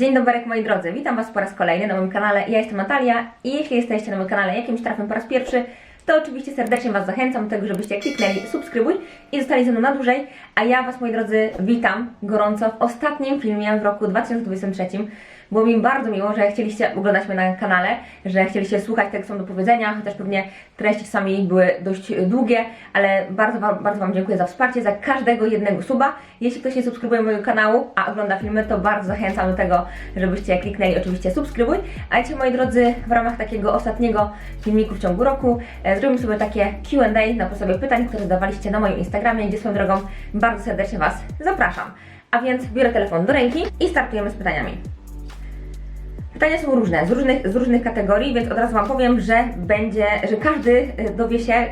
Dzień dobry moi drodzy, witam Was po raz kolejny na moim kanale. Ja jestem Natalia i jeśli jesteście na moim kanale jakimś trafem po raz pierwszy, to oczywiście serdecznie Was zachęcam do tego, żebyście kliknęli subskrybuj i zostali ze mną na dłużej. A ja Was moi drodzy witam gorąco w ostatnim filmie w roku 2023. Było mi bardzo miło, że chcieliście oglądać mnie na kanale, że chcieliście słuchać tego, co mam do powiedzenia, chociaż pewnie treści czasami były dość długie, ale bardzo, bardzo Wam dziękuję za wsparcie, za każdego jednego suba. Jeśli ktoś nie subskrybuje mojego kanału, a ogląda filmy, to bardzo zachęcam do tego, żebyście kliknęli oczywiście subskrybuj. A dzisiaj, moi drodzy, w ramach takiego ostatniego filmiku w ciągu roku e, zrobimy sobie takie Q&A na podstawie pytań, które zadawaliście na moim Instagramie, gdzie swoją drogą bardzo serdecznie Was zapraszam. A więc biorę telefon do ręki i startujemy z pytaniami. Pytania są różne, z różnych, z różnych kategorii, więc od razu Wam powiem, że będzie, że każdy e, dowie się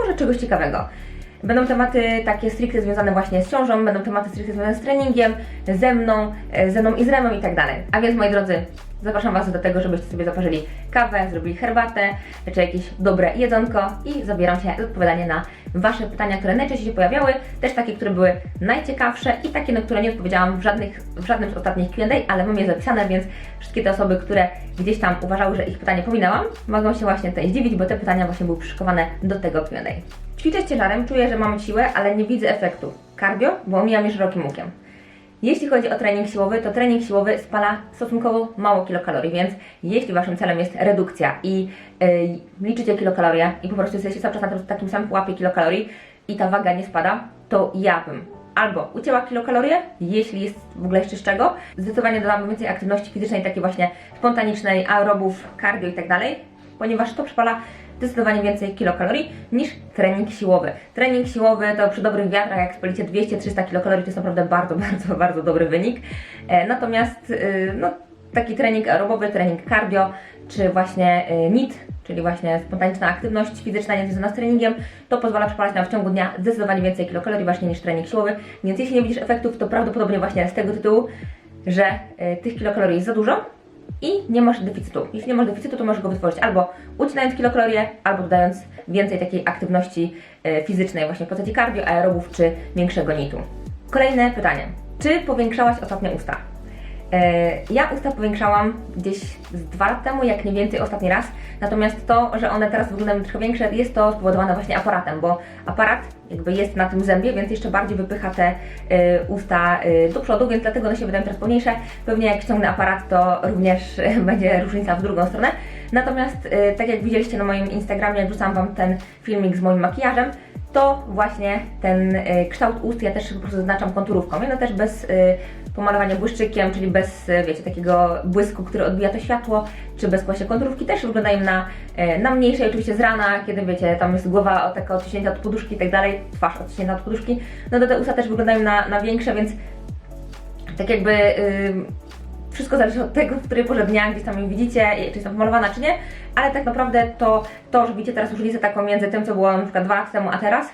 może czegoś ciekawego. Będą tematy takie stricte związane właśnie z ciążą, będą tematy stricte związane z treningiem, ze mną, e, ze mną i z Remem i tak dalej. A więc moi drodzy, zapraszam Was do tego, żebyście sobie zaparzyli kawę, zrobili herbatę, czy jakieś dobre jedzonko i zabieram się za odpowiadanie na Wasze pytania, które najczęściej się pojawiały, też takie, które były najciekawsze i takie, na które nie odpowiedziałam w, żadnych, w żadnym z ostatnich Q&A, ale mam je zapisane, więc wszystkie te osoby, które gdzieś tam uważały, że ich pytanie pominęłam, mogą się właśnie tutaj zdziwić, bo te pytania właśnie były przyszykowane do tego Q&A. Ćwiczę ciężarem, czuję, że mam siłę, ale nie widzę efektu. Cardio, bo omijam je szerokim łukiem. Jeśli chodzi o trening siłowy, to trening siłowy spala stosunkowo mało kilokalorii, więc jeśli Waszym celem jest redukcja i yy, liczycie kilokalorie i po prostu jesteście cały czas na takim samym pułapie kilokalorii i ta waga nie spada, to ja bym albo ucięła kilokalorie, jeśli jest w ogóle jeszcze z czego, zdecydowanie dodam więcej aktywności fizycznej, takiej właśnie spontanicznej, aerobów, cardio i tak dalej, ponieważ to przypala zdecydowanie więcej kilokalorii niż trening siłowy. Trening siłowy to przy dobrych wiatrach, jak spalicie 200-300 kilokalorii, to jest naprawdę bardzo, bardzo, bardzo dobry wynik. E, natomiast y, no, taki trening aerobowy, trening cardio, czy właśnie y, NIT, czyli właśnie spontaniczna aktywność fizyczna niezwiązana z treningiem, to pozwala przepalać nam w ciągu dnia zdecydowanie więcej kilokalorii właśnie niż trening siłowy. Więc jeśli nie widzisz efektów, to prawdopodobnie właśnie z tego tytułu, że y, tych kilokalorii jest za dużo, i nie masz deficytu. Jeśli nie masz deficytu, to możesz go wytworzyć albo ucinając kilokalorie, albo dodając więcej takiej aktywności e, fizycznej właśnie w postaci cardio, aerobów czy większego nitu. Kolejne pytanie. Czy powiększałaś ostatnio usta? E, Ja usta powiększałam gdzieś z dwa lata temu, jak nie więcej ostatni raz. Natomiast to, że one teraz wyglądają trochę większe, jest to spowodowane właśnie aparatem, bo aparat jakby jest na tym zębie, więc jeszcze bardziej wypycha te e, usta e, do przodu, więc dlatego one się wydają teraz pełniejsze. Pewnie jak ściągnę aparat, to również e, będzie różnica w drugą stronę. Natomiast e, tak jak widzieliście na moim Instagramie, jak wrzucałam Wam ten filmik z moim makijażem, to właśnie ten e, kształt ust ja też po prostu zaznaczam konturówką. Jedno też bez e, pomalowania błyszczykiem, czyli bez, e, wiecie, takiego błysku, który odbija to światło, czy bez właśnie konturówki też wyglądają na, e, na mniejszej, oczywiście z rana, kiedy wiecie, tam jest głowa taka odciśnięta od poduszki i tak dalej, twarz odciśnięta od poduszki, no to te usta też wyglądają na, na większe, więc tak jakby ym, wszystko zależy od tego, w której porze dnia gdzieś tam ją widzicie, czy jest tam pomalowana, czy nie, ale tak naprawdę to, to że widzicie teraz różnicę taką między tym, co było na przykład dwa lata temu, a teraz,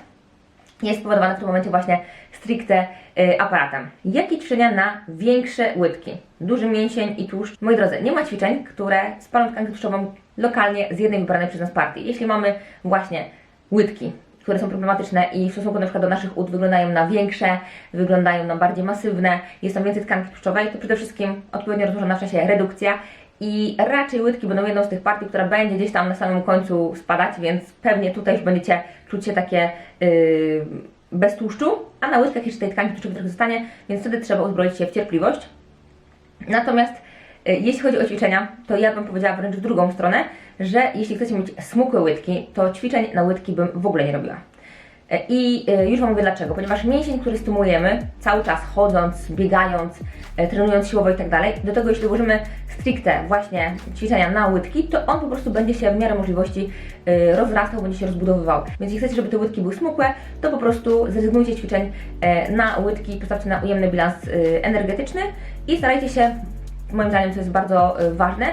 jest spowodowane w tym momencie właśnie stricte y, aparatem. Jakie ćwiczenia na większe łydki? Duży mięsień i tłuszcz. Moi drodzy, nie ma ćwiczeń, które spalą tkankę tłuszczową lokalnie z jednej wybranej przez nas partii. Jeśli mamy właśnie łydki, które są problematyczne i w stosunku na przykład do naszych ud wyglądają na większe, wyglądają na bardziej masywne, jest tam więcej tkanki tłuszczowej, to przede wszystkim odpowiednio rozłożona w czasie redukcja i raczej łydki będą jedną z tych partii, która będzie gdzieś tam na samym końcu spadać, więc pewnie tutaj już będziecie czuć się takie yy, bez tłuszczu, a na łydkach jeszcze tej tkanki tłuszczowej trochę zostanie, więc wtedy trzeba uzbroić się w cierpliwość. Natomiast y, jeśli chodzi o ćwiczenia, to ja bym powiedziała wręcz w drugą stronę, że jeśli chcecie mieć smukłe łydki, to ćwiczeń na łydki bym w ogóle nie robiła. Y, I y, już Wam mówię dlaczego. Ponieważ mięsień, który stymulujemy cały czas chodząc, biegając, y, trenując siłowo i tak dalej, do tego jeśli włożymy stricte właśnie ćwiczenia na łydki, to on po prostu będzie się w miarę możliwości rozrastał, będzie się rozbudowywał. Więc jeśli chcecie, żeby te łydki były smukłe, to po prostu zrezygnujcie z ćwiczeń e, na łydki, postawcie na ujemny bilans energetyczny i starajcie się moim zdaniem to jest bardzo ważne,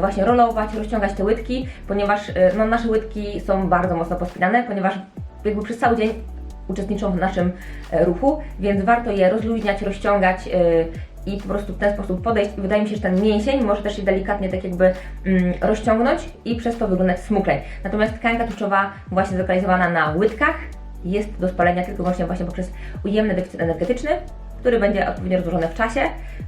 właśnie rolować, rozciągać te łydki, ponieważ no, nasze łydki są bardzo mocno pospinane, ponieważ jakby przez cały dzień uczestniczą w naszym e, ruchu, więc warto je rozluźniać, rozciągać y, i po prostu w ten sposób podejść. Wydaje mi się, że ten mięsień może też się delikatnie tak jakby mm, rozciągnąć i przez to wyglądać smuklej. Natomiast tkanka tłuszczowa właśnie zlokalizowana na łydkach jest do spalenia tylko właśnie, właśnie poprzez ujemny deficyt energetyczny który będzie odpowiednio rozłożony w czasie,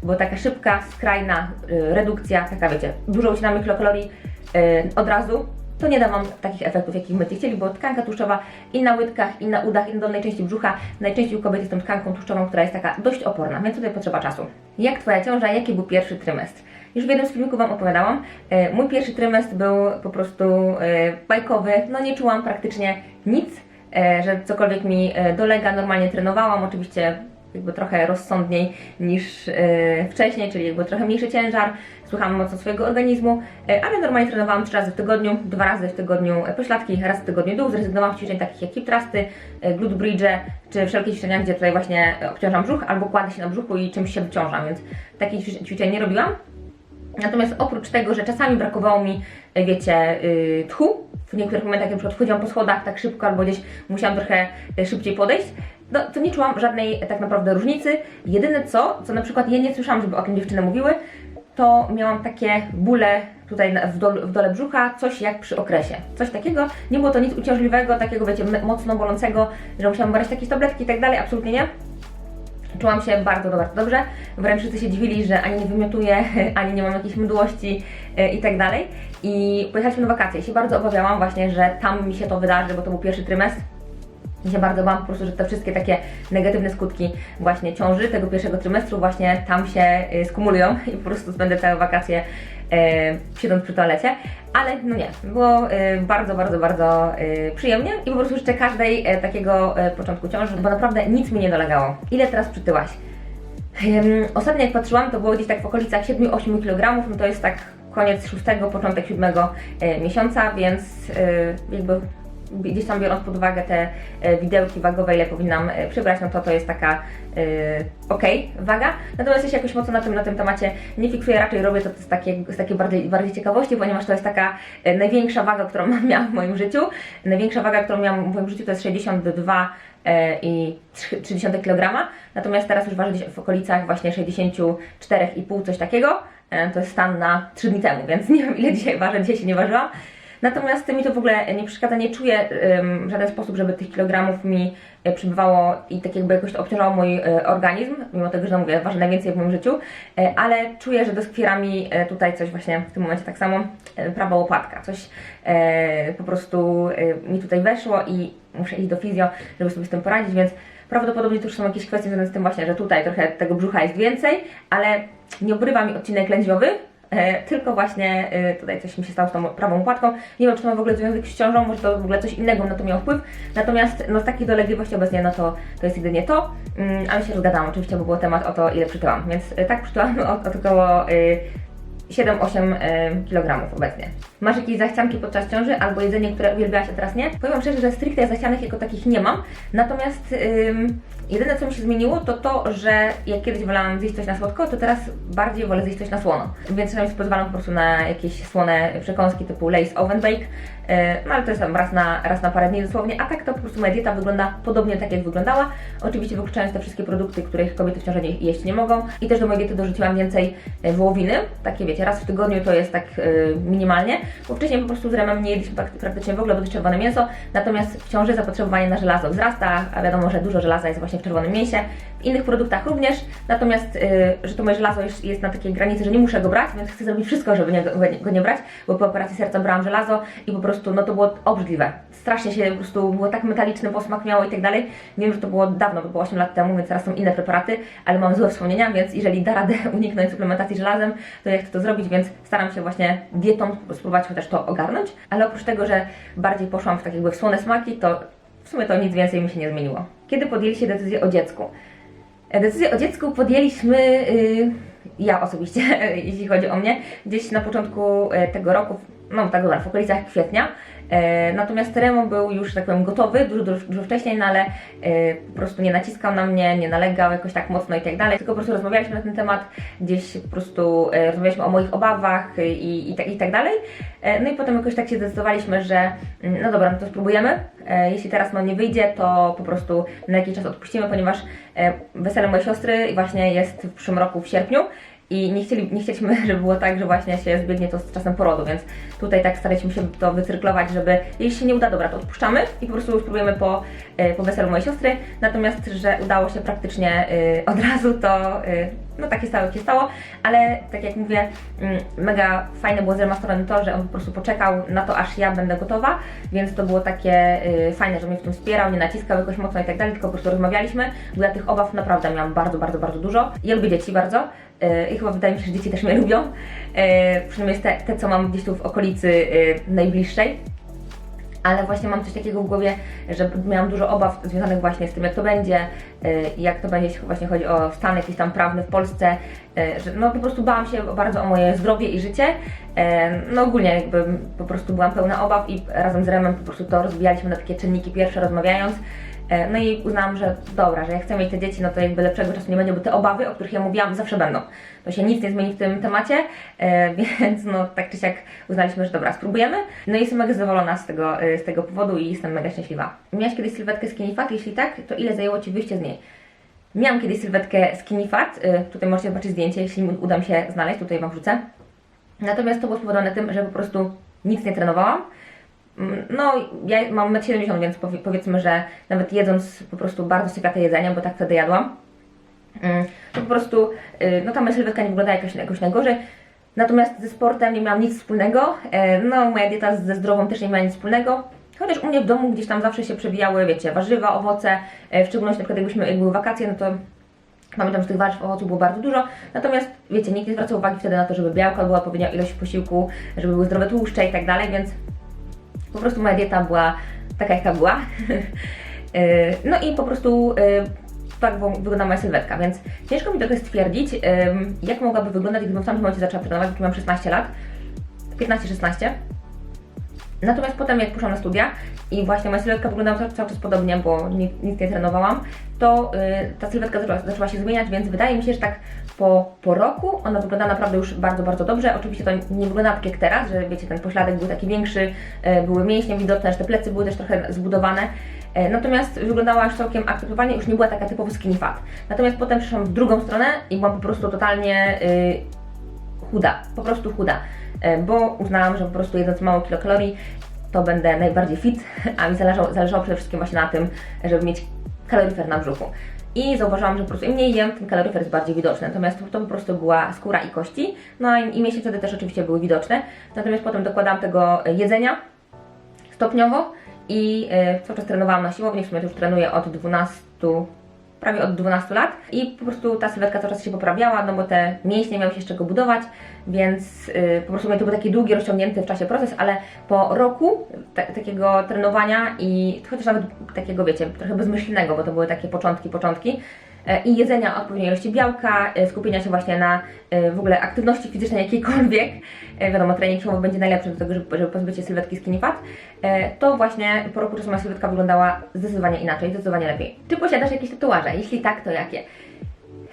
bo taka szybka, skrajna y, redukcja, taka wiecie, dużo ucinamy kilokalorii y, od razu, to nie da Wam takich efektów, jakich będziecie chcieli, bo tkanka tłuszczowa i na łydkach, i na udach, i na dolnej części brzucha, najczęściej u kobiet jest tą tkanką tłuszczową, która jest taka dość oporna, więc tutaj potrzeba czasu. Jak Twoja ciąża, jaki był pierwszy trymestr? Już w jednym z filmików Wam opowiadałam. E, Mój pierwszy trymestr był po prostu e, bajkowy, no nie czułam praktycznie nic, e, że cokolwiek mi dolega. Normalnie trenowałam, oczywiście jakby trochę rozsądniej niż e, wcześniej, czyli jakby trochę mniejszy ciężar, słuchałam mocno swojego organizmu, e, ale normalnie trenowałam trzy razy w tygodniu, dwa razy w tygodniu e, pośladki, raz w tygodniu dół, zrezygnowałam z ćwiczeń takich jak hip thrusty, e, glute bridge, czy wszelkie ćwiczenia, gdzie tutaj właśnie obciążam brzuch, albo kładę się na brzuchu i czymś się wyciążam, więc takich ćwiczeń- nie robiłam. Natomiast oprócz tego, że czasami brakowało mi, wiecie, yy, tchu, w niektórych momentach jak na przykład wchodziłam po schodach tak szybko albo gdzieś musiałam trochę szybciej podejść, no, to nie czułam żadnej tak naprawdę różnicy. Jedyne co, co na przykład ja nie słyszałam, żeby o tym dziewczyny mówiły, to miałam takie bóle tutaj w, dol, w dole brzucha, coś jak przy okresie. Coś takiego, nie było to nic uciążliwego, takiego wiecie, mocno bolącego, że musiałam brać jakieś tabletki i tak dalej, absolutnie nie. Czułam się bardzo, bardzo dobrze. Wręcz wszyscy się dziwili, że ani nie wymiotuję, ani nie mam jakiejś mdłości e, i tak dalej. I pojechaliśmy na wakacje. I się bardzo obawiałam właśnie, że tam mi się to wydarzy, bo to był pierwszy trymestr. I się bardzo bałam po prostu, że te wszystkie takie negatywne skutki właśnie ciąży tego pierwszego trymestru właśnie tam się y, skumulują i po prostu spędzę całe wakacje e, siedząc przy toalecie. Ale no nie, było y, bardzo, bardzo, bardzo y, przyjemnie i po prostu życzę każdej takiego początku ciąży, bo naprawdę nic mi nie dolegało. Ile teraz przytyłaś? Ostatnio jak patrzyłam, to było gdzieś tak w okolicach 7-8 kg, no to jest tak koniec 6, początek 7 e, miesiąca, więc jakby gdzieś tam biorąc pod uwagę te e, widełki wagowe, ile powinnam e, przybrać, no to to jest taka e, okej waga. Natomiast się jakoś mocno na tym, na tym temacie nie fiksuję, raczej robię to z takiej, z takiej bardziej, bardziej ciekawości, ponieważ to jest taka największa waga, którą miałam w moim życiu. Największa waga, którą miałam w moim życiu to jest 62 e, i 0,3 kg, natomiast teraz już waży w okolicach właśnie 64,5, coś takiego. To jest stan na 3 dni temu, więc nie wiem ile dzisiaj ważę, dzisiaj się nie ważyłam. Natomiast mi to w ogóle nie przeszkadza, nie czuję w żaden sposób, żeby tych kilogramów mi e, przybywało i tak jakby jakoś to obciążało mój e, organizm, mimo tego, że no mówię, waży najwięcej w moim życiu, e, ale czuję, że doskwiera mi tutaj coś właśnie w tym momencie tak samo, prawa łopatka, coś po prostu mi tutaj weszło i muszę iść do fizjo, żeby sobie z tym poradzić, więc prawdopodobnie to już są jakieś kwestie związane z tym właśnie, że tutaj trochę tego brzucha jest więcej, ale nie obrywa mi odcinek lędźwiowy, tylko właśnie e, tutaj coś mi się stało z tą prawą łopatką. Nie wiem, czy to ma w ogóle związek z ciążą, może to w ogóle coś innego na to miało wpływ. Natomiast no, z takich dolegliwości obecnie, no to, to jest jedynie to. Mm, ale się rozgadałam oczywiście, bo był temat o to, ile przytyłam. Więc e, tak przytyłam od, około e, 7-8 kg obecnie. Masz jakieś zachcianki podczas ciąży albo jedzenie, które uwielbiałaś, a teraz nie? Powiem Wam szczerze, że stricte zachcianek jako takich nie mam. Natomiast ym, jedyne co mi się zmieniło to to, że jak kiedyś wolałam zjeść coś na słodko, to teraz bardziej wolę zjeść coś na słono. Więc czasami pozwalam po prostu na jakieś słone przekąski typu Lace Oven Bake. No ale to jest tam raz na, raz na parę dni dosłownie, a tak to po prostu moja dieta wygląda podobnie tak jak wyglądała. Oczywiście wykluczając te wszystkie produkty, których kobiety w ciąży jeść nie mogą. I też do mojej diety dorzuciłam więcej e, wołowiny, takie wiecie, raz w tygodniu to jest tak e, minimalnie, bo wcześniej po prostu z remem nie jedliśmy prak- praktycznie w ogóle, bo to czerwone mięso, natomiast w ciąży zapotrzebowanie na żelazo wzrasta, a wiadomo, że dużo żelaza jest właśnie w czerwonym mięsie, w innych produktach również, natomiast, e, że to moje żelazo jest, jest na takiej granicy, że nie muszę go brać, więc chcę zrobić wszystko, żeby nie, go, go nie brać, bo po operacji serca brałam żelazo i po prostu, no to było obrzydliwe. Strasznie się po prostu, było tak metaliczny posmak miało i tak dalej. Wiem, że to było dawno, to było 8 lat temu, więc teraz są inne preparaty, ale mam złe wspomnienia, więc jeżeli da radę uniknąć suplementacji żelazem, to ja chcę to zrobić, więc staram się właśnie dietą spróbować chociaż to ogarnąć, ale oprócz tego, że bardziej poszłam w tak jakby w słone smaki, to w sumie to nic więcej mi się nie zmieniło. Kiedy podjęliście decyzję o dziecku? E, Decyzję o dziecku podjęliśmy, y, ja osobiście, jeśli chodzi o mnie, gdzieś na początku e, tego roku, no tak dobra, w okolicach kwietnia. E, Natomiast Remo był już, tak powiem, gotowy dużo, dużo, dużo wcześniej, no ale e, po prostu nie naciskał na mnie, nie nalegał jakoś tak mocno i tak dalej. Tylko po prostu rozmawialiśmy na ten temat, gdzieś po prostu e, rozmawialiśmy o moich obawach i, i, tak, i tak dalej. No i potem jakoś tak się zdecydowaliśmy, że mm, no dobra, no to spróbujemy. Jeśli teraz no nie wyjdzie, to po prostu na jakiś czas odpuścimy, ponieważ wesele mojej siostry właśnie jest w przyszłym roku w sierpniu i nie, chcieli, nie chcieliśmy, żeby było tak, że właśnie się zbiegnie to z czasem porodu, więc tutaj tak staraliśmy się to wycyrklować, żeby jeśli się nie uda, dobra, to odpuszczamy i po prostu spróbujemy po, y, po weselu mojej siostry, natomiast, że udało się praktycznie y, od razu, to y, no takie stało, jakie stało, ale tak jak mówię, mm, mega fajne było z Rema strony to, że on po prostu poczekał na to, aż ja będę gotowa, więc to było takie fajne, że mnie w tym wspierał, nie naciskał jakoś mocno i tak dalej, tylko po prostu rozmawialiśmy, bo ja tych obaw naprawdę miałam bardzo, bardzo, bardzo dużo. Ja lubię dzieci bardzo i chyba wydaje mi się, że dzieci też mnie lubią, y, przynajmniej te, te, co mam gdzieś tu w okolicy y, najbliższej ale właśnie mam coś takiego w głowie, że miałam dużo obaw związanych właśnie z tym, jak to będzie, jak to będzie, jeśli właśnie chodzi o stan jakiś tam prawny w Polsce, że no po prostu bałam się bardzo o moje zdrowie i życie. No ogólnie jakby po prostu byłam pełna obaw i razem z Remem po prostu to rozbijaliśmy na takie czynniki pierwsze rozmawiając. E, No i uznałam, że dobra, że jak chcę mieć te dzieci, no to jakby lepszego czasu nie będzie, bo te obawy, o których ja mówiłam, zawsze będą. To się nic nie zmieni w tym temacie, e, więc no tak czy siak uznaliśmy, że dobra, spróbujemy. No i jestem mega zadowolona z tego, e, z tego powodu i jestem mega szczęśliwa. Miałaś kiedyś sylwetkę skinny fat? Jeśli tak, to ile zajęło Ci wyjście z niej? Miałam kiedyś sylwetkę skinny fat, tutaj możecie zobaczyć zdjęcie, jeśli uda mi się znaleźć, tutaj Wam wrzucę. Natomiast to było spowodowane tym, że po prostu nic nie trenowałam. Mm, No, ja mam 1,70 m, więc powie- powiedzmy, że nawet jedząc po prostu bardzo sypiate jedzenie, bo tak wtedy jadłam, mm, to po prostu, y, no ta moja sylwetka nie wygląda jakoś, jakoś najgorzej. Natomiast ze sportem nie miałam nic wspólnego, e, no moja dieta ze zdrową też nie miała nic wspólnego. Chociaż u mnie w domu gdzieś tam zawsze się przewijały, wiecie, warzywa, owoce, e, w szczególności na przykład jakbyśmy, jak były wakacje, no to Pamiętam, że tych warzyw, owoców było bardzo dużo, natomiast wiecie, nikt nie zwracał uwagi wtedy na to, żeby białka była odpowiednia ilość w posiłku, żeby były zdrowe tłuszcze i tak dalej, więc po prostu moja dieta była taka, jaka była. Yy, no i po prostu yy, tak wygląda moja sylwetka, więc ciężko mi trochę stwierdzić, yy, jak mogłaby wyglądać, gdybym w tamtym momencie zaczęła trenować, gdy mam 16 lat, 15-16. Natomiast potem jak poszłam na studia i właśnie moja sylwetka wyglądała cały, czas podobnie, bo nic, nic nie trenowałam, to ta sylwetka zaczęła, zaczęła się zmieniać, więc wydaje mi się, że tak po, po roku ona wygląda naprawdę już bardzo, bardzo dobrze. Oczywiście to nie wygląda tak jak teraz, że wiecie, ten pośladek był taki większy, y, były mięśnie widoczne, że te plecy były też trochę zbudowane. E, Natomiast wyglądała już całkiem akceptowalnie, już nie była taka typowo skinny fat. Natomiast potem przeszłam w drugą stronę i byłam po prostu totalnie y, chuda, po prostu chuda, E, bo uznałam, że po prostu jedząc mało kilokalorii, to będę najbardziej fit, a mi zależało, zależało przede wszystkim właśnie na tym, żeby mieć kaloryfer na brzuchu. I zauważyłam, że po prostu im mniej jem, tym kaloryfer jest bardziej widoczny. Natomiast to, po prostu była skóra i kości, no a i mięśnie wtedy też oczywiście były widoczne. Natomiast potem dokładałam tego jedzenia stopniowo i y, cały czas trenowałam na siłowni, w sumie to już trenuję od 12, prawie od 12 lat i po prostu ta sylwetka cały czas się poprawiała, no bo te mięśnie miały się z czego budować, więc y, po prostu to był taki długi, rozciągnięty w czasie proces, ale po roku ta, takiego trenowania i chociaż nawet takiego, wiecie, trochę bezmyślnego, bo to były takie początki, początki, i jedzenia odpowiedniej ilości białka, e, skupienia się właśnie na e, w ogóle aktywności fizycznej jakiejkolwiek, e, wiadomo, trening siłowy będzie najlepszy do tego, żeby, żeby pozbyć się sylwetki skinny fat, e, to właśnie po roku czasu moja sylwetka wyglądała zdecydowanie inaczej, zdecydowanie lepiej. Czy posiadasz jakieś tatuaże? Jeśli tak, to jakie?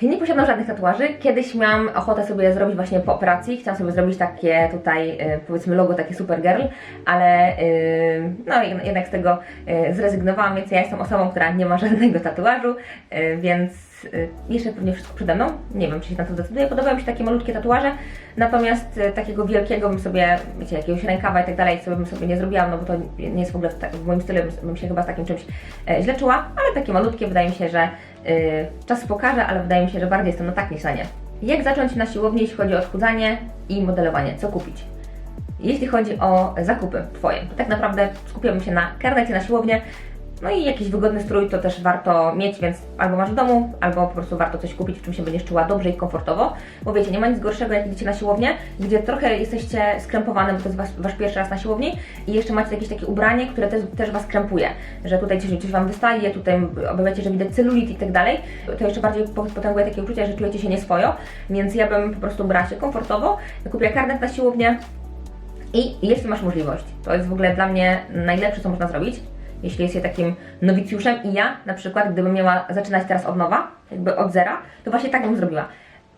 Nie posiadam żadnych tatuaży. Kiedyś miałam ochotę sobie zrobić właśnie po operacji. Chciałam sobie zrobić takie tutaj, e, powiedzmy, logo takie Supergirl, ale e, no jed- jednak z tego e, zrezygnowałam, więc ja jestem osobą, która nie ma żadnego tatuażu, więc jeszcze pewnie wszystko przede mną. Nie wiem, czy się na to zdecyduję. Podobają mi się takie malutkie tatuaże, natomiast e, takiego wielkiego bym sobie, wiecie, jakiegoś rękawa i tak dalej sobie bym sobie nie zrobiła, no bo to nie jest w ogóle w, ta- w moim stylu, bym- się chyba z takim czymś e, źle czuła, ale takie malutkie wydaje mi się, że Yy, czas pokaże, ale wydaje mi się, że bardziej jestem na tak niż na nie. Jak zacząć na siłowni, jeśli chodzi o odchudzanie i modelowanie? Co kupić? Jeśli chodzi o zakupy Twoje, to tak naprawdę skupiamy się na karnecie na siłownię, no i jakiś wygodny strój to też warto mieć, więc albo masz w domu, albo po prostu warto coś kupić, w czym się będziesz czuła dobrze i komfortowo. Bo wiecie, nie ma nic gorszego, jak idziecie na siłownię, gdzie trochę jesteście skrępowane, bo to jest was, wasz pierwszy raz na siłowni i jeszcze macie jakieś takie ubranie, które też, też was krępuje, że tutaj coś, coś wam wystaje, tutaj obawiacie, że widać celulit i tak dalej. To jeszcze bardziej po- potęguje takie uczucie, że czujecie się nieswojo, więc ja bym po prostu brała się komfortowo, kupiła karnet na siłownię, i jeśli masz możliwość, to jest w ogóle dla mnie najlepsze, co można zrobić, jeśli jest się takim nowicjuszem i ja na przykład, gdybym miała zaczynać teraz od nowa, jakby od zera, to właśnie tak bym zrobiła.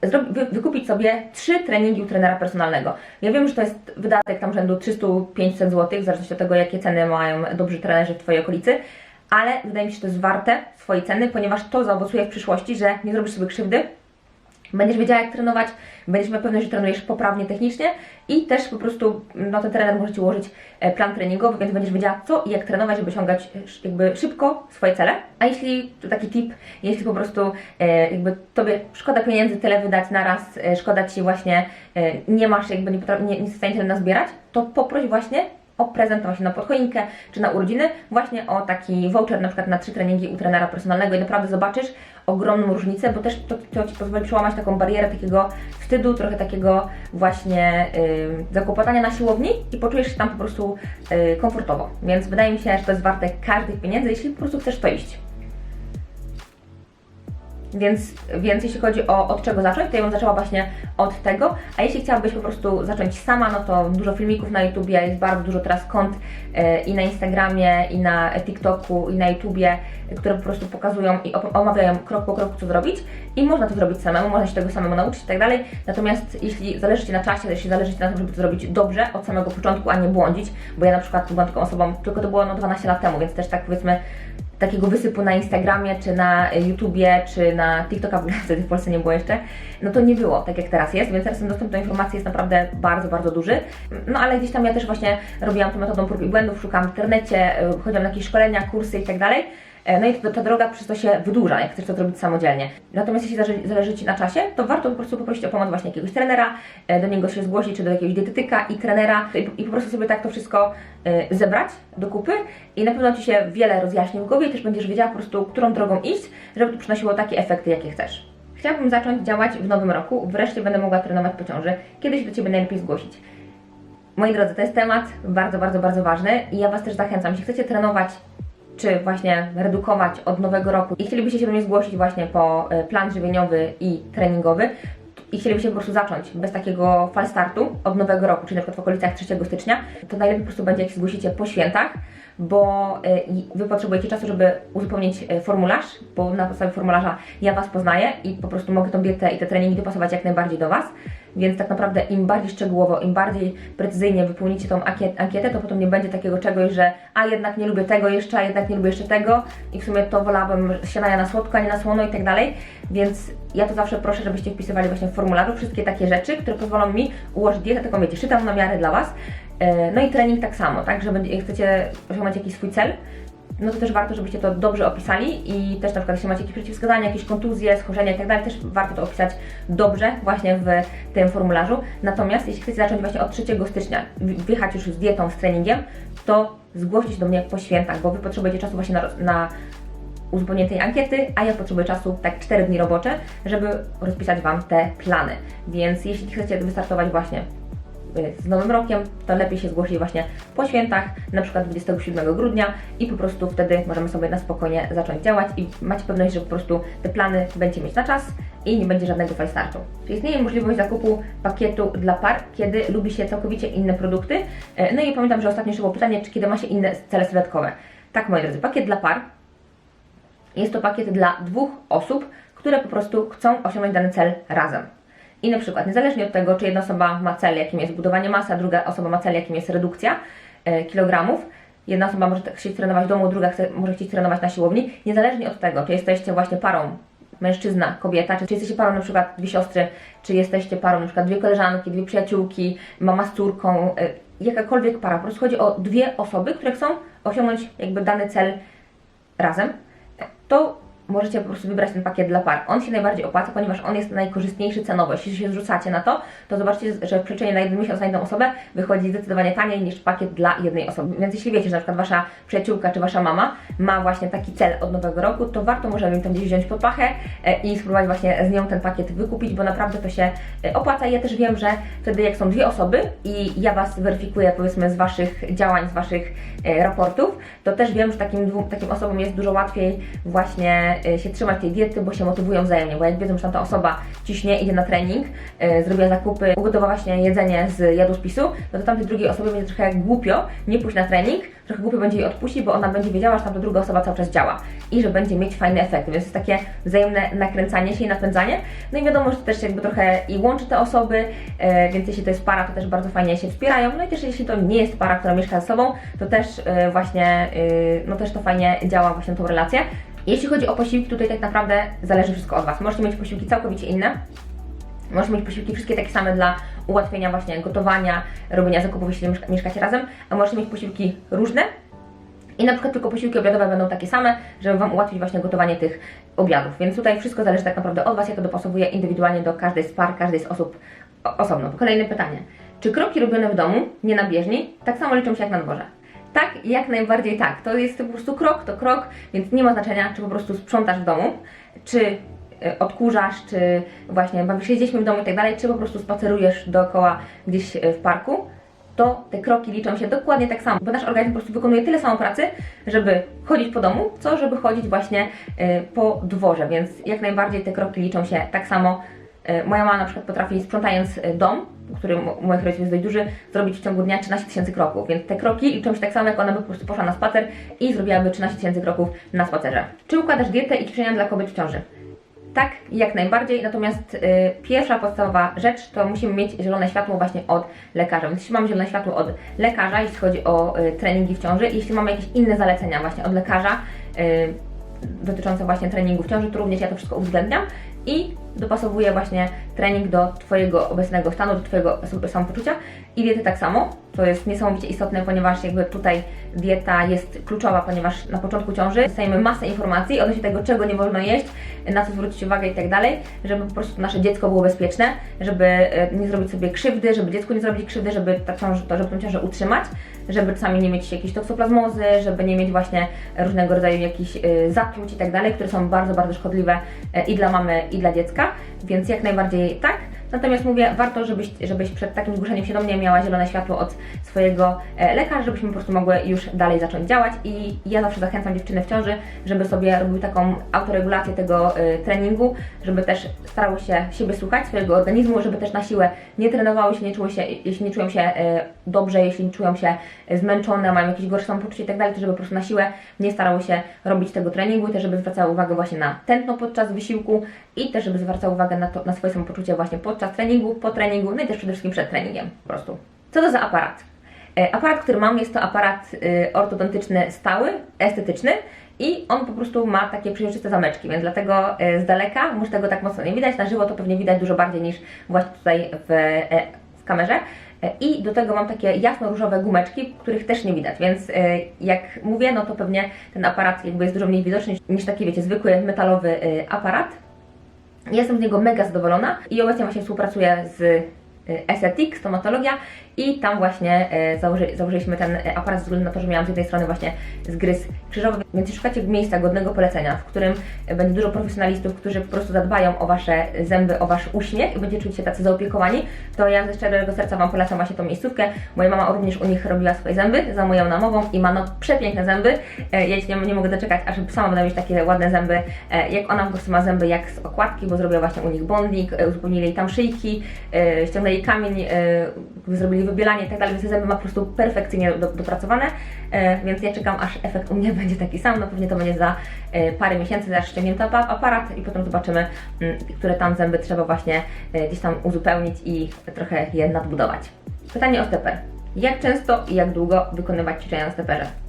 Zro- wy, wykupić sobie trzy treningi u trenera personalnego. Ja wiem, że to jest wydatek tam rzędu 300-500 zł, w zależności od tego, jakie ceny mają dobrzy trenerzy w Twojej okolicy, ale wydaje mi się, że to jest warte swojej ceny, ponieważ to zaowocuje w przyszłości, że nie zrobisz sobie krzywdy, Będziesz wiedziała, jak trenować, będziesz miała pewność, że trenujesz poprawnie technicznie i też po prostu no, ten trener może Ci ułożyć e, plan treningowy, więc będziesz wiedziała, co i jak trenować, żeby osiągać e, jakby szybko swoje cele. A jeśli, to taki tip, jeśli po prostu e, jakby Tobie szkoda pieniędzy tyle wydać na raz, szkoda Ci właśnie, nie masz, jakby nie, nie, nie jesteś w stanie tyle nazbierać, to poproś właśnie o prezent właśnie na podchoinkę czy na urodziny, właśnie o taki voucher na przykład na trzy treningi u trenera personalnego i naprawdę zobaczysz ogromną różnicę, bo też to, to Ci pozwoli przełamać taką barierę takiego wstydu, trochę takiego właśnie y, zakłopotania na siłowni i poczujesz się tam po prostu y, komfortowo. Więc wydaje mi się, że to jest warte każdych pieniędzy, jeśli po prostu chcesz to iść. Więc, więc jeśli chodzi o od czego zacząć, to ja bym zaczęła właśnie od tego, a jeśli chciałabyś po prostu zacząć sama, no to dużo filmików na YouTubie, jest bardzo dużo teraz kont e, i na Instagramie, i na TikToku, i na YouTubie, które po prostu pokazują i omawiają krok po kroku, co zrobić i można to zrobić samemu, można się tego samemu nauczyć i tak dalej. Natomiast jeśli zależy Ci na czasie, jeśli zależy Ci na tym, żeby to zrobić dobrze od samego początku, a nie błądzić, bo ja na przykład byłam taką osobą, tylko to było no 12 lat temu, więc też tak powiedzmy takiego wysypu na Instagramie, czy na YouTubie, czy na TikToka, ogóle wtedy w Polsce nie było jeszcze, no to nie było tak jak teraz jest, więc teraz ten dostęp do informacji jest naprawdę bardzo, bardzo duży. No ale gdzieś tam ja też właśnie robiłam to metodą prób i błędów, szukałam w internecie, y, chodziłam na jakieś szkolenia, kursy i tak dalej. E, No i ta, ta droga przez to się wydłuża, jak chcesz to zrobić samodzielnie. Natomiast jeśli zależy, zależy Ci na czasie, to warto po prostu poprosić o pomoc właśnie jakiegoś trenera, e, do niego się zgłosić, czy do jakiegoś dietetyka i trenera i, i po prostu sobie tak to wszystko e, zebrać do kupy i na pewno Ci się wiele rozjaśni w głowie i też będziesz wiedziała po prostu, którą drogą iść, żeby to przynosiło takie efekty, jakie chcesz. Chciałabym zacząć działać w nowym roku, wreszcie będę mogła trenować po ciąży. Kiedyś do Ciebie najlepiej zgłosić. Moi drodzy, to jest temat bardzo, bardzo, bardzo ważny i ja Was też zachęcam, jeśli chcecie trenować czy właśnie redukować od nowego roku i chcielibyście się do mnie zgłosić właśnie po e, plan żywieniowy i treningowy i chcielibyście po prostu zacząć bez takiego fal startu od nowego roku, czyli na przykład w okolicach 3 stycznia, to najlepiej po prostu będzie jak się zgłosicie po świętach, bo e, Wy potrzebujecie czasu, żeby uzupełnić e, formularz, bo na podstawie formularza ja Was poznaję i po prostu mogę tą dietę i te treningi dopasować jak najbardziej do Was. Więc tak naprawdę im bardziej szczegółowo, im bardziej precyzyjnie wypełnicie tą ankiet- ankietę, to potem nie będzie takiego czegoś, że a jednak nie lubię tego jeszcze, a jednak nie lubię jeszcze tego i w sumie to wolałabym śniadania na słodko, a nie na słono i tak dalej. Więc ja to zawsze proszę, żebyście wpisywali właśnie w formularzu wszystkie takie rzeczy, które pozwolą mi ułożyć dietę, taką wiecie, szytam na miarę dla Was. E, No i trening tak samo, tak, że jak chcecie osiągnąć jakiś swój cel, no to też warto, żebyście to dobrze opisali i też na przykład jeśli macie jakieś przeciwwskazania, jakieś kontuzje, schorzenia i tak też warto to opisać dobrze właśnie w tym formularzu. Natomiast jeśli chcecie zacząć właśnie od 3 stycznia, wjechać już z dietą, z treningiem, to zgłoście się do mnie po świętach, bo Wy potrzebujecie czasu właśnie na, na uzupełnienie tej ankiety, a ja potrzebuję czasu tak 4 dni robocze, żeby rozpisać Wam te plany. Więc jeśli chcecie wystartować właśnie z Nowym Rokiem, to lepiej się zgłosić właśnie po świętach, na przykład 27 grudnia i po prostu wtedy możemy sobie na spokojnie zacząć działać i macie pewność, że po prostu te plany będziecie mieć na czas i nie będzie żadnego fal startu. Czy istnieje możliwość zakupu pakietu dla par, kiedy lubi się całkowicie inne produkty? E, No i pamiętam, że ostatnio było pytanie, czy kiedy ma się inne cele sylwetkowe. Tak, moi drodzy, pakiet dla par jest to pakiet dla dwóch osób, które po prostu chcą osiągnąć dany cel razem. I na przykład, niezależnie od tego, czy jedna osoba ma cel, jakim jest budowanie masy, a druga osoba ma cel, jakim jest redukcja e, kilogramów, jedna osoba może chcieć trenować w domu, druga chce, może chcieć trenować na siłowni, niezależnie od tego, czy jesteście właśnie parą mężczyzna, kobieta, czy, czy jesteście parą na przykład dwie siostry, czy jesteście parą na przykład dwie koleżanki, dwie przyjaciółki, mama z córką, e, jakakolwiek para. Po prostu chodzi o dwie osoby, które chcą osiągnąć jakby dany cel razem, to możecie po prostu wybrać ten pakiet dla par. On się najbardziej opłaca, ponieważ on jest najkorzystniejszy cenowo. Jeśli się zrzucacie na to, to zobaczcie, że w przeliczeniu na jeden miesiąc na jedną osobę wychodzi zdecydowanie taniej niż pakiet dla jednej osoby. Więc jeśli wiecie, że na przykład Wasza przyjaciółka czy Wasza mama ma właśnie taki cel od nowego roku, to warto może im tam gdzieś wziąć pod pachę e, i spróbować właśnie z nią ten pakiet wykupić, bo naprawdę to się e, opłaca. Ja też wiem, że wtedy jak są dwie osoby i ja Was weryfikuję powiedzmy z Waszych działań, z Waszych e, raportów, to też wiem, że takim, takim osobom jest dużo łatwiej właśnie się trzymać tej diety, bo się motywują wzajemnie, bo jak wiedzą, że tamta osoba ciśnie, idzie na trening, e, zrobiła zakupy, ugotowała właśnie jedzenie z jadłospisu, no to tamtej drugiej osobie będzie trochę głupio nie pójść na trening, trochę głupio będzie jej odpuścić, bo ona będzie wiedziała, że tamta druga osoba cały czas działa i że będzie mieć fajny efekt, więc jest takie wzajemne nakręcanie się i napędzanie. No i wiadomo, że to też jakby trochę i łączy te osoby, e, więc jeśli to jest para, to też bardzo fajnie się wspierają. No i też jeśli to nie jest para, która mieszka ze sobą, to też e, właśnie, e, no też to fajnie działa właśnie tą relację. Jeśli chodzi o posiłki, tutaj tak naprawdę zależy wszystko od Was. Możecie mieć posiłki całkowicie inne, Możesz mieć posiłki wszystkie takie same dla ułatwienia właśnie gotowania, robienia zakupów, jeśli mieszka- mieszkacie razem, a możesz mieć posiłki różne, i na przykład tylko posiłki obiadowe będą takie same, żeby Wam ułatwić właśnie gotowanie tych obiadów. Więc tutaj wszystko zależy tak naprawdę od Was. Ja to dopasowuję indywidualnie do każdej z par, każdej z osób osobno. Kolejne pytanie. Czy kroki robione w domu, nie na bieżni, tak samo liczą się jak na dworze? Tak, jak najbardziej tak. To jest po prostu krok, to krok, więc nie ma znaczenia, czy po prostu sprzątasz w domu, czy e, odkurzasz, czy właśnie bawisz się z dziećmi w domu i tak dalej, czy po prostu spacerujesz dookoła gdzieś e, w parku to te kroki liczą się dokładnie tak samo, bo nasz organizm po prostu wykonuje tyle samo pracy, żeby chodzić po domu, co żeby chodzić właśnie y, po dworze, więc jak najbardziej te kroki liczą się tak samo. Y, Moja mama na przykład potrafi sprzątając y, dom, który moich rodziców jest dość duży, zrobić w ciągu dnia 13 tysięcy kroków, więc te kroki liczą się tak samo, jak ona by po prostu poszła na spacer i zrobiłaby 13 tysięcy kroków na spacerze. Czy układasz dietę i ćwiczenia dla kobiet w ciąży? Tak, jak najbardziej. Natomiast y, pierwsza podstawowa rzecz to musimy mieć zielone światło właśnie od lekarza. Więc jeśli mamy zielone światło od lekarza, jeśli chodzi o y, treningi w ciąży, i jeśli mamy jakieś inne zalecenia właśnie od lekarza y, dotyczące właśnie treningu w ciąży, to również ja to wszystko uwzględniam i dopasowuję właśnie trening do Twojego obecnego stanu, do Twojego sam- samopoczucia i diety tak samo. To jest niesamowicie istotne, ponieważ jakby tutaj dieta jest kluczowa, ponieważ na początku ciąży dostajemy masę informacji odnośnie tego, czego nie wolno jeść, na co zwrócić uwagę i tak dalej, żeby po prostu nasze dziecko było bezpieczne, żeby e, nie zrobić sobie krzywdy, żeby dziecku nie zrobić krzywdy, żeby, ta ciąż, to, żeby tą ciążę utrzymać, żeby czasami nie mieć jakiejś toksoplazmozy, żeby nie mieć właśnie różnego rodzaju jakichś y, zatruć i tak dalej, które są bardzo, bardzo szkodliwe e, i dla mamy, i dla dziecka, więc jak najbardziej tak. Natomiast mówię, warto, żebyś, żebyś przed takim zgłoszeniem się do mnie miała zielone światło od swojego e, lekarza, żebyśmy po prostu mogły już dalej zacząć działać. I ja zawsze zachęcam dziewczyny w ciąży, żeby sobie robiły taką autoregulację tego e, treningu, żeby też starały się siebie słuchać, swojego organizmu, żeby też na siłę nie trenowały się, nie czuły się jeśli nie czują się e, dobrze, jeśli nie czują się zmęczone, mają jakieś gorsze samopoczucie i tak to żeby po prostu na siłę nie starały się robić tego treningu też żeby zwracały uwagę właśnie na tętno podczas wysiłku i też żeby zwracały uwagę na, to, na swoje samopoczucie właśnie podczas treningu, po treningu, no i też przede wszystkim przed treningiem po prostu. Co to za aparat? E, Aparat, który mam, jest to aparat y, ortodontyczny stały, estetyczny i on po prostu ma takie przejrzyste zameczki, więc dlatego e, z daleka może tego tak mocno nie widać, na żywo to pewnie widać dużo bardziej niż właśnie tutaj w, e, w kamerze. I do tego mam takie jasno-różowe gumeczki, których też nie widać, więc jak mówię, no to pewnie ten aparat jakby jest dużo mniej widoczny niż taki, wiecie, zwykły metalowy e, Jestem z niego mega zadowolona i obecnie właśnie współpracuję z y, Estetic, stomatologia i tam właśnie e, założy, założyliśmy ten e, aparat ze względu na to, że miałam z jednej strony właśnie zgryz krzyżowy, więc jeśli szukacie miejsca godnego polecenia, w którym będzie dużo profesjonalistów, którzy po prostu zadbają o Wasze zęby, o Wasz uśmiech i będziecie czuć się tacy zaopiekowani, to ja ze szczerego serca Wam polecam właśnie tą miejscówkę. Moja mama również u nich robiła swoje zęby za moją namową i ma no przepiękne zęby. E, Ja się nie, nie mogę doczekać, aż sama będę mieć takie ładne zęby, e, jak ona po prostu ma zęby jak z okładki, bo zrobiła właśnie u nich bonding, e, uzupełnili tam szyjki, e, ściągnęli kamień, e, zrobili wybielanie i tak dalej, więc zęby ma po prostu perfekcyjnie do, dopracowane, e, więc ja czekam aż efekt u mnie będzie taki sam, no pewnie to będzie za e, parę miesięcy, aż ściągnięty apa- aparat i potem zobaczymy, mm, które tam zęby trzeba właśnie gdzieś tam uzupełnić i trochę je nadbudować. Pytanie o steper. Jak często i jak długo wykonywać ćwiczenia na steperze?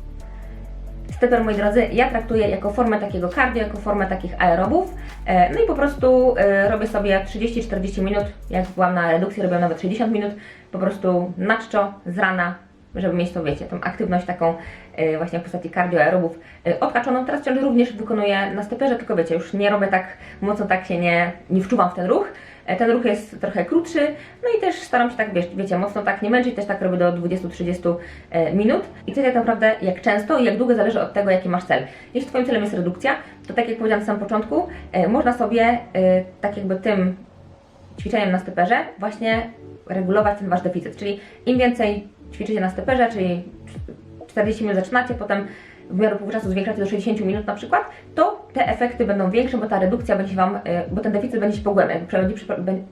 Steper, moi drodzy, ja traktuję jako formę takiego cardio, jako formę takich aerobów. E, No i po prostu e, robię sobie 30-40 minut, jak byłam na redukcji, robiłam nawet 60 minut, po prostu na czczo, z rana, żeby mieć to, wiecie, tą aktywność taką e, właśnie w postaci cardio aerobów e, odkaczoną. Teraz ciąży również wykonuję na steperze, tylko wiecie, już nie robię tak mocno, tak się nie, nie wczuwam w ten ruch. E, Ten ruch jest trochę krótszy, no i też staram się tak, wiesz, wiecie, mocno tak nie męczyć, też tak robię do 20-30 e, minut. I to tak naprawdę jak często i jak długo zależy od tego, jaki masz cel. Jeśli Twoim celem jest redukcja, to tak jak powiedziałam na samym początku, e, można sobie tak jakby tym ćwiczeniem na steperze właśnie regulować ten Wasz deficyt, czyli im więcej ćwiczycie na steperze, czyli 40 minut zaczynacie, potem w miarę czasu zwiększacie do 60 minut na przykład, to te efekty będą większe, bo ta redukcja będzie Wam, y, bo ten deficyt będzie się pogłębiał,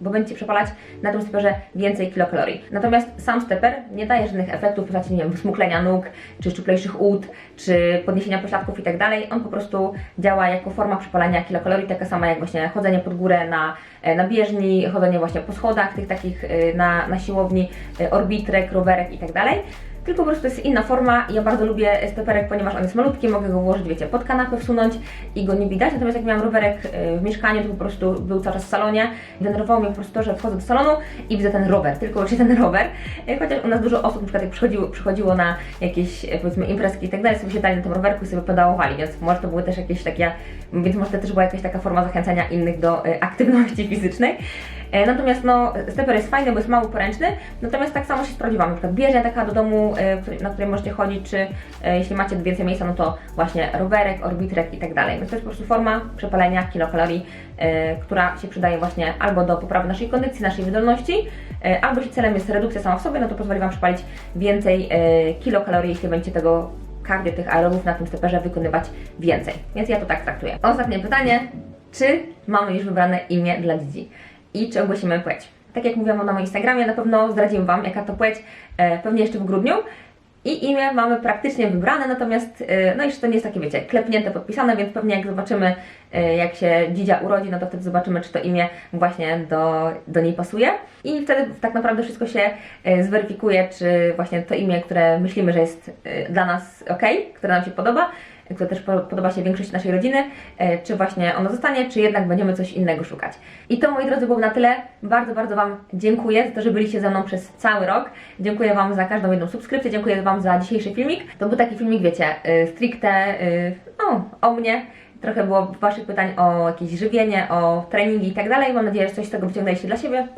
bo będziecie przepalać na tym steperze więcej kilokalorii. Natomiast sam steper nie daje żadnych efektów w postaci, nie wiem, smuklenia nóg, czy szczuplejszych ud, czy podniesienia pośladków i tak dalej. On po prostu działa jako forma przepalania kilokalorii, taka sama jak właśnie chodzenie pod górę na, e, na bieżni, chodzenie właśnie po schodach tych takich y, na, na siłowni, orbitrek, rowerek i tak dalej. Tylko po prostu jest inna forma. Ja bardzo lubię steperek, ponieważ on jest malutki, mogę go włożyć, wiecie, pod kanapę wsunąć i go nie widać. Natomiast jak miałam rowerek y, w mieszkaniu, to po prostu był cały czas w salonie. Denerwowało mnie po prostu to, że wchodzę do salonu i widzę ten rower, tylko właśnie ten rower. Y, Chociaż u nas dużo osób na przykład jak przychodziło, przychodziło na jakieś y, powiedzmy imprezki i tak dalej, sobie siadali na tym rowerku i sobie pedałowali, więc może to były też jakieś takie, więc może to też była jakaś taka forma zachęcania innych do aktywności fizycznej. E, Natomiast no, steper jest fajny, bo jest mało poręczny, natomiast tak samo się sprawdziłam, na przykład bieżnia taka do domu, e, na której możecie chodzić, czy e, jeśli macie więcej miejsca, no to właśnie rowerek, orbitrek i tak dalej. Więc to jest po prostu forma przepalenia kilokalorii, która się przydaje właśnie albo do poprawy naszej kondycji, naszej wydolności, albo jeśli celem jest redukcja sama w sobie, no to pozwoli Wam przepalić więcej kilokalorii, jeśli będziecie tego kardio, tych aerobów na tym steperze wykonywać więcej. Więc ja to tak traktuję. Ostatnie pytanie. Czy mamy już wybrane imię dla dzidzi? I czy ogłosimy płeć? Tak jak mówiłam na moim Instagramie, na pewno zdradzimy Wam, jaka to płeć, e, pewnie jeszcze w grudniu. I imię mamy praktycznie wybrane, natomiast e, no jeszcze to nie jest takie, wiecie, klepnięte, podpisane, więc pewnie jak zobaczymy, e, jak się dzidzia urodzi, no to wtedy zobaczymy, czy to imię właśnie do, do niej pasuje. I wtedy tak naprawdę wszystko się zweryfikuje, czy właśnie to imię, które myślimy, że jest dla nas ok, które nam się podoba, które też po- podoba się większości naszej rodziny, e, czy właśnie ono zostanie, czy jednak będziemy coś innego szukać. I to, moi drodzy, było na tyle. Bardzo, bardzo Wam dziękuję za to, że byliście ze mną przez cały rok. Dziękuję Wam za każdą jedną subskrypcję, dziękuję Wam za dzisiejszy filmik. To był taki filmik, wiecie, y, stricte y, no, o mnie. Trochę było Waszych pytań o jakieś żywienie, o treningi i tak dalej. Mam nadzieję, że coś z tego wyciągnęliście dla siebie.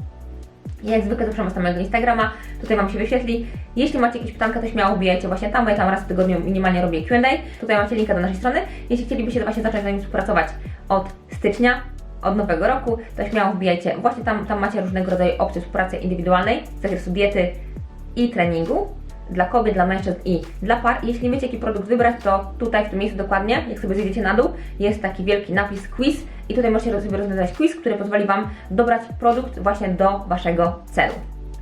Ja jak zwykle zapraszam Was na mojego Instagrama, tutaj Wam się wyświetli. Jeśli macie jakieś pytanka, to śmiało wbijajcie właśnie tam, bo ja tam raz w tygodniu minimalnie robię Q&A. Tutaj macie linka do naszej strony. Jeśli chcielibyście właśnie zacząć z nami współpracować od stycznia, od nowego roku, to śmiało wbijajcie. Właśnie tam, tam macie różnego rodzaju opcje współpracy indywidualnej z zakresu diety i treningu dla kobiet, dla mężczyzn i dla par. Jeśli wiecie, jaki produkt wybrać, to tutaj w tym miejscu dokładnie, jak sobie zjedziecie na dół, jest taki wielki napis quiz i tutaj możecie sobie rozwiązać quiz, który pozwoli Wam dobrać produkt właśnie do Waszego celu.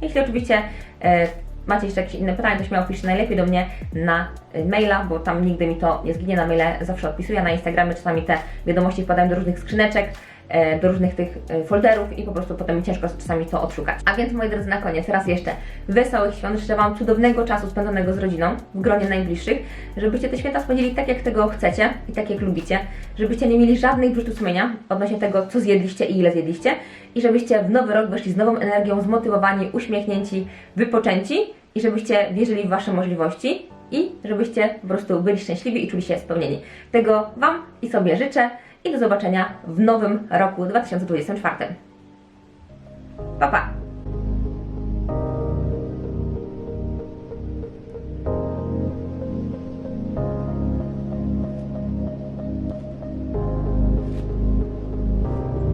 Jeśli oczywiście e, macie jeszcze jakieś inne pytania, to śmiało piszcie najlepiej do mnie na e, maila, bo tam nigdy mi to nie zginie na maile, zawsze odpisuję. Na Instagramie czasami te wiadomości wpadają do różnych skrzyneczek, do różnych tych e, folderów i po prostu potem ciężko czasami to odszukać. A więc moi drodzy, na koniec raz jeszcze wesołych świąt, życzę Wam cudownego czasu spędzonego z rodziną, w gronie najbliższych, żebyście te święta spędzili tak, jak tego chcecie i tak, jak lubicie, żebyście nie mieli żadnych wyrzutów sumienia odnośnie tego, co zjedliście i ile zjedliście i żebyście w nowy rok weszli z nową energią, zmotywowani, uśmiechnięci, wypoczęci i żebyście wierzyli w Wasze możliwości i żebyście po prostu byli szczęśliwi i czuli się spełnieni. Tego Wam i sobie życzę i do zobaczenia w nowym roku 2024. Pa, pa!